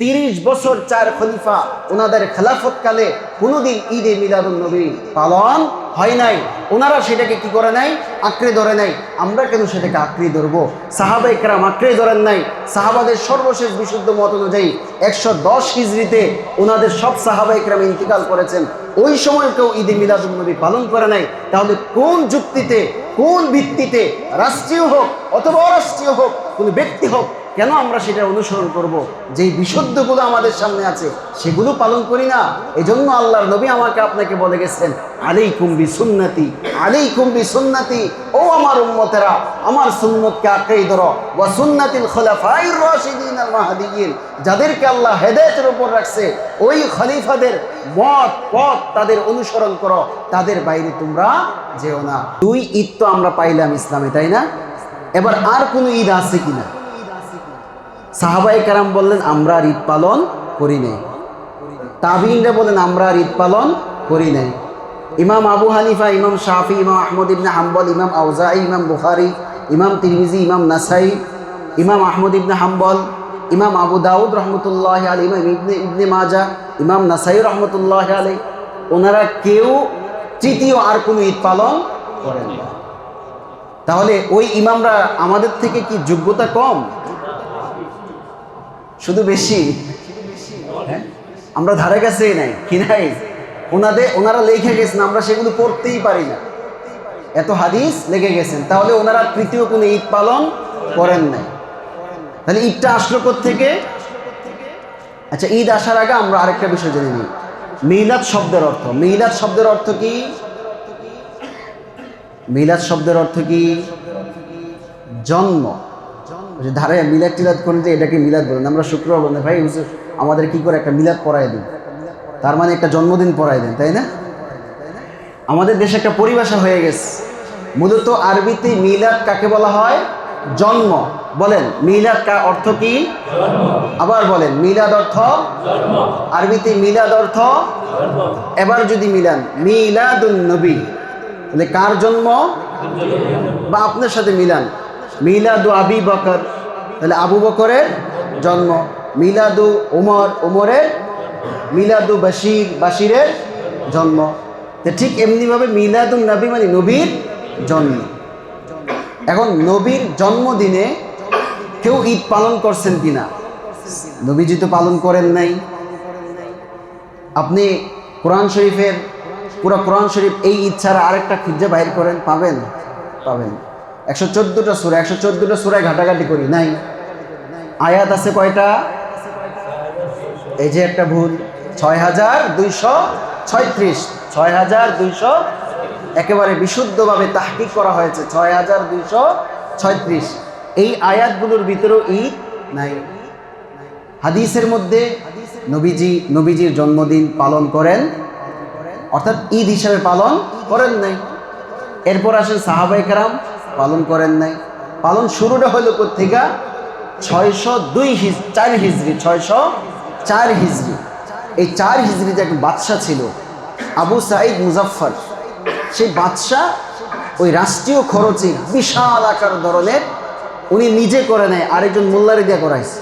তিরিশ বছর চার খলিফা ওনাদের খেলাফত কালে কোনোদিন ঈদে মিলাদুল নবী পালন হয় নাই। ওনারা সেটাকে কি করে নাই আঁকড়ে ধরে নাই আমরা কেন সেটাকে আঁকড়ে ধরবো? সাহাবা একরাম আঁকড়ে ধরেন নাই। সাহাবাদের সর্বশেষ বিশুদ্ধ মত অনুযায়ী একশো দশ হিজড়িতে ওনাদের সব সাহাবা একরাম ইন্তিকাল করেছেন। ওই সময় কেউ ঈদে মিলাদুল নবী পালন করে নাই। তাহলে কোন যুক্তিতে, কোন ভিত্তিতে, রাষ্ট্রীয় হোক অথবা অরাষ্ট্রীয় হোক, কোনো ব্যক্তি হোক কেন আমরা সেটা অনুসরণ করব? যেই বিশুদ্ধগুলো আমাদের সামনে আছে, সেগুলো পালন করি না। এই জন্য আল্লাহর নবী আমাকে আপনাকে বলে গেছেন আলেই কুম্বি সুন্নতি আলেই কুম্বি সুন্নতি ও আমার উম্মতেরা, আমার সুন্নতকে আঁকড়েই ধরো। ওয়া সুন্নাতিল খোলাফাইর রাশিদিন আল যাদেরকে আল্লাহ হেদায়তের উপর রাখছে, ওই খলিফাদের মত, পথ তাদের অনুসরণ করো। তাদের বাইরে তোমরা যেও না। দুই ঈদ তো আমরা পাইলাম ইসলামে, তাই না? এবার আর কোনো ঈদ আছে কিনা? সাহাবাই কারাম বললেন, আমরা ঈদ পালন করি নাই। তাবিনরা বলেন আমরা ঈদ পালন করি নাই। ইমাম আবু হানিফা, ইমাম শাফি, ইমাম আহমদ ইবনে হাম্বল, ইমাম আউজাই ইমাম বুখারি, ইমাম তিরমিজি, ইমাম নাসাই ইমাম আহমদ ইবনে হাম্বল, ইমাম আবু দাউদ রহমতুল্লাহ আলী ইমাম ইবনে ইবনে মাজা, ইমাম নাসাই রহমতুল্লাহ আলী ওনারা কেউ তৃতীয় আর কোনো ঈদ পালন করেন তাহলে ওই ইমামরা আমাদের থেকে কি যোগ্যতা কম? শুধু বেশি? হ্যাঁ? আমরা ধারে কাছে নাই, কি নাই? ওনাদের ওনারা লিখে গেছেন, আমরা সেগুলো পড়তেই পারি না। এত হাদিস লেগে গেছেন, তাহলে ওনারা তৃতীয় কোনো ঈদ পালন করেন নাই। তাহলে ঈদটা আসলো থেকে আচ্ছা ঈদ আসার আগে আমরা আরেকটা বিষয় জেনে নিই। মিলাদ শব্দের অর্থ। মিলাদ শব্দের অর্থ কি? মিলাদ শব্দের অর্থ কি? জন্ম। ধারে মিলাদ টিলাদ করেন যে এটাকে মিলাদ বলেন আমরা শুক্রবার বলেন ভাই হুজুর, আমাদের কি করে একটা মিলাদ পড়াই দিন? তার মানে একটা জন্মদিন পড়াই দেন, তাই না? আমাদের দেশে একটা পরিভাষা হয়ে গেছে। মূলত আরবিতে মিলাদ কাকে বলা হয়? জন্ম। বলেন, মিলাদ কা অর্থ কি? আবার বলেন, মিলাদ অর্থ? আরবিতে মিলাদ অর্থ? এবার যদি মিলান, মিলাদুন নবী। তাহলে কার জন্ম? বা আপনার সাথে মিলান। মিলাদু আবি বকর। তাহলে আবু বকরের জন্ম। মিলাদু উমর, উমরের মিলাদু বাশির, বাশিরের জন্ম। তো ঠিক এমনিভাবে মিলাদুন নবী মানে নবীর জন্ম। এখন নবীর জন্মদিনে কেউ ঈদ পালন করছেন কিনা? নবীজি তো পালন করেন নাই। আপনি কোরআন শরীফের, পুরো কোরআন শরীফ এই ঈদ ছাড়া আরেকটা খুঁজে বাইর করেন, পাবেন? পাবেন। একশো চোদ্দোটা সুরা, একশো চোদ্দোটা সুরায় ঘাটাঘাটি করি, নাই? আয়াত আছে কয়টা? এই যে একটা ভুল ছয় হাজার দুইশো ছয়ত্রিশ ছয় হাজার দুইশো একেবারে বিশুদ্ধভাবে তাহকিক করা হয়েছে ছয় হাজার দুইশো ছয়ত্রিশ। এই আয়াতগুলোর ভিতরেও ঈদ নাই। হাদিসের মধ্যে নবীজি, নবীজির জন্মদিন পালন করেন, অর্থাৎ ঈদ হিসাবে পালন করেন নাই। এরপর আসেন সাহাবাই কারাম পালন করেন নাই। পালন শুরুটা হলো কোথেকে ছয়শো দুই হিজ চার হিজড়ি ছয়শো চার হিজড়ি এই চার হিজড়িতে এক বাদশা ছিল, আবু সাঈদ মুজাফফর। সেই বাদশাহ ওই রাষ্ট্রীয় খরচে বিশাল আকার ধরনের উনি নিজে করে নেয়, আরেকজন মোল্লারে দিয়ে করাইছে।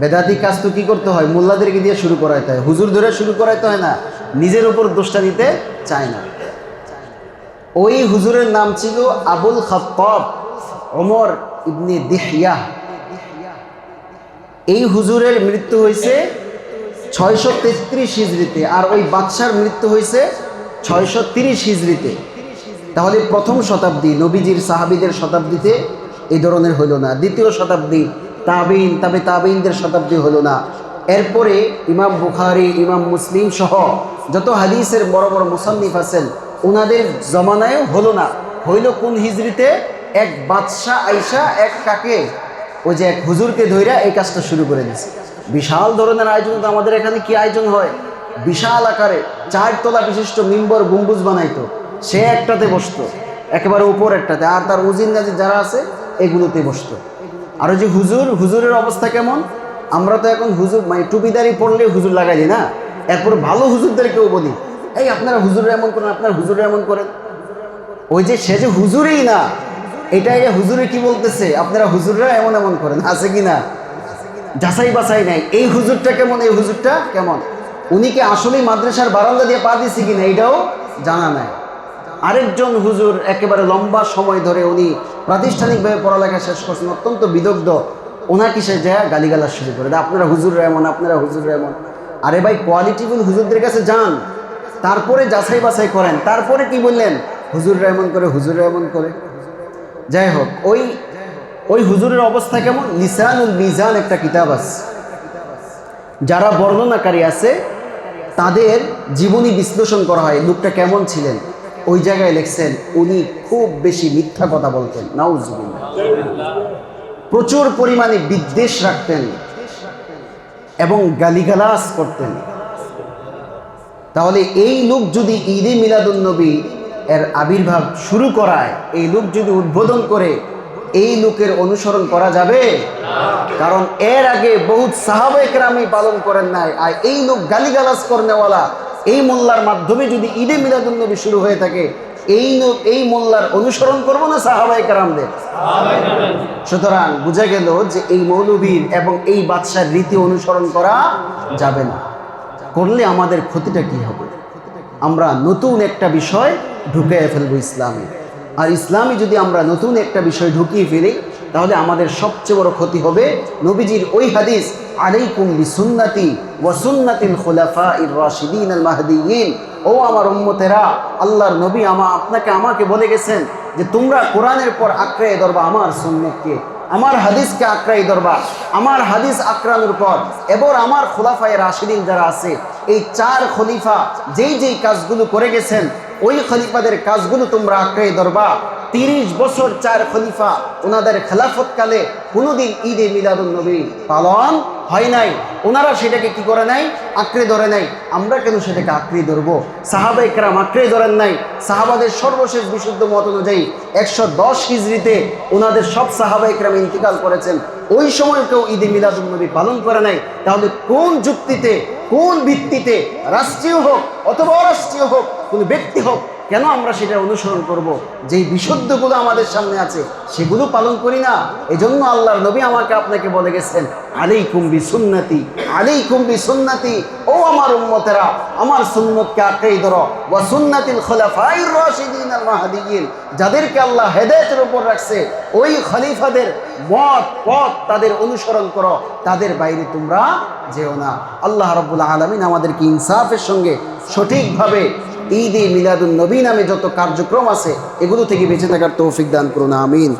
বেদাতি কাজ তো কী করতে হয়? মোল্লাদেরকে দিয়ে শুরু করাইতে হয়। হুজুর ধরে শুরু করাইতে হয় না। নিজের উপর দোষটা নিতে চায় না। ওই হুজুরের নাম ছিল আবুল খত্তব ওমর ইবনে দিহিয়া এই হুজুরের মৃত্যু হয়েছে ছয়শো তেত্রিশ হিজড়িতে আর ওই বাদশার মৃত্যু হয়েছে ছয়শো তিরিশ হিজড়িতে। তাহলে প্রথম শতাব্দী নবীজির সাহাবিদের শতাব্দীতে এই ধরনের হইল না। দ্বিতীয় শতাব্দী তাবিন তবে তাবিনদের শতাব্দী হলো না। এরপরে ইমাম বুখারি, ইমাম মুসলিম সহ যত হাদিসের বড় বড় মুসান্নিফ আছেন ওনাদের জমানায়ও হলো না। হইল কোন হিজড়িতে এক বাদশাহ আইসা, এক কাকে? ওই যে এক হুজুরকে ধইরা এই কাজটা শুরু করে দিছে। বিশাল ধরনের আয়োজন তো আমাদের এখানে কি আয়োজন হয়? বিশাল আকারে চার তলা বিশিষ্ট মিম্বর গম্বুজ বানাইতো। সে একটাতে বসতো, একেবারে উপর একটাতে, আর তার উজিন গাজি যারা আছে, এগুলোতে বসতো। আর ওই যে হুজুর, হুজুরের অবস্থা কেমন? আমরা তো এখন হুজুর মানে টুপিদারি পড়লে হুজুর লাগাই না? এরপর ভালো হুজুরদেরকেও বলি। এই আপনারা হুজুরে এমন করেন, আপনারা হুজুরে এমন করেন। ওই যে সে যে হুজুরেই না এটা এটাই হুজুরে কি বলতেছে? আপনারা হুজুররা এমন এমন করেন, আছে কি না? যাচাই বাছাই নাই। এই হুজুরটা কেমন? এই হুজুরটা কেমন? উনি কি আসলেই মাদ্রাসার বারান্দা দিয়ে পা দিছে কিনা এটাও জানা নাই। আরেকজন হুজুর একেবারে লম্বা সময় ধরে উনি প্রাতিষ্ঠানিকভাবে পড়ালেখা শেষ করছেন, অত্যন্ত বিদগ্ধ। ওনাকে সে যায় গালিগালাজ শুরু করে আপনারা হুজুররা এমন, আপনারা হুজুররা এমন। আরে ভাই কোয়ালিটিফুল হুজুরদের কাছে যান। তারপরে যাচাই বাছাই করেন। তারপরে কি বললেন? হুজুররা এমন করে হুজুররা এমন করে। যাই হোক, ওই ওই হুজুরের অবস্থা কেমন? লিসানুল মিজান একটা কিতাব আছে। যারা বর্ণনাকারী আছে, তাদের জীবনী বিশ্লেষণ করা হয়, লোকটা কেমন ছিলেন? ওই জায়গায় লেখছেন, উনি খুব বেশি মিথ্যা কথা বলতেন। নাউজুবিল্লাহ। প্রচুর পরিমাণে বিদ্বেষ রাখতেন এবং গালিগালাস করতেন। তাহলে এই লোক যদি ঈদে মিলাদুন্নবী এর আবির্ভাব শুরু করায়, এই লোক যদি উদ্বোধন করে, এই লোকের অনুসরণ করা যাবে? কারণ এর আগে বহুত সাহাবেকরামই পালন করেন নাই, আর এই লোক গালিগালাজ করনেওয়ালা, এই মোল্লার মাধ্যমে যদি ঈদে মিলাদুন্নবী শুরু হয়ে থাকে, এই লোক, এই মোল্লার অনুসরণ করব না সাহাবাইকরামদের সুতরাং বুঝা গেল যে এই মৌলবীর এবং এই বাদশার রীতি অনুসরণ করা যাবে না। করলে আমাদের ক্ষতিটা কি হবে? আমরা নতুন একটা বিষয় ঢুকিয়ে ফেলব ইসলামে। আর ইসলামে যদি আমরা নতুন একটা বিষয় ঢুকিয়ে ফেলি, তাহলে আমাদের সবচেয়ে বড় ক্ষতি হবে নবীজির ওই হাদিস, আলাইকুম বিসুন্নতি ওয়া সুন্নাতিল খুলাফা ইর রাশিদিন আল মাহদিয়িন। ও আমার উম্মতেরা, আল্লাহর নবী আমা, আপনাকে আমাকে বলে গেছেন যে তোমরা কোরআনের পর আঁকড়ে ধরবা আমার সুন্নতকে। আমার হাদিসকে আঁকড়াই ধরবা। আমার হাদিস আক্রানোর পর, এবার আমার খোলাফায় রাশিদিন যারা আছে, এই চার খলিফা যেই যেই কাজগুলো করে গেছেন, ওই খলিফাদের কাজগুলো তোমরা আঁকড়াই ধরবা। তিরিশ বছর চার খলিফা, ওনাদের খেলাফতকালে কোনোদিন ঈদে মিলাদুল নবী পালন হয় নাই, ওনারা সেটাকে কি করে নাই? আঁকড়ে ধরে নাই। আমরা কেন সেটাকে আঁকড়ে ধরবো? সাহাবা একরাম আঁকড়ে ধরেন নাই। সাহাবাদের সর্বশেষ বিশুদ্ধ মত অনুযায়ী একশো দশ হিজড়িতে ওনাদের সব সাহাবা একরাম ইন্তিকাল করেছেন। ওই সময় কেউ ঈদে মিলাদুল নবী পালন করে নাই। তাহলে কোন যুক্তিতে, কোন ভিত্তিতে, রাষ্ট্রীয় হোক অথবা অরাষ্ট্রীয় হোক, কোনো ব্যক্তি হোক কেন আমরা সেটা অনুসরণ করব? যেই বিশুদ্ধগুলো আমাদের সামনে আছে, সেগুলো পালন করি না। এজন্য আল্লাহর নবী আমাকে আপনাকে বলে গেছেন আলাই কুম্বি সুন্নতি আলাই কুম্বি সুন্নতি ও আমার উম্মতেরা, আমার সুন্নতকে আঁকড়েই ধরো। ওয়া সুন্নাতিল খোলাফাইর রাশিদিন আল মাহদিয়িন যাদেরকে আল্লাহ হেদায়েতের উপর রাখছে, ওই খলিফাদের মত, পথ তাদের অনুসরণ করো। তাদের বাইরে তোমরা যেও না। আল্লাহ রাব্বুল আলামিন আমাদেরকে ইনসাফের সঙ্গে সঠিকভাবে ঈদে মিলাদুল নবী নামে যত কার্যক্রম আছে, এগুলো থেকে বেঁচে থাকার তৌফিক দান করুন, আমিন।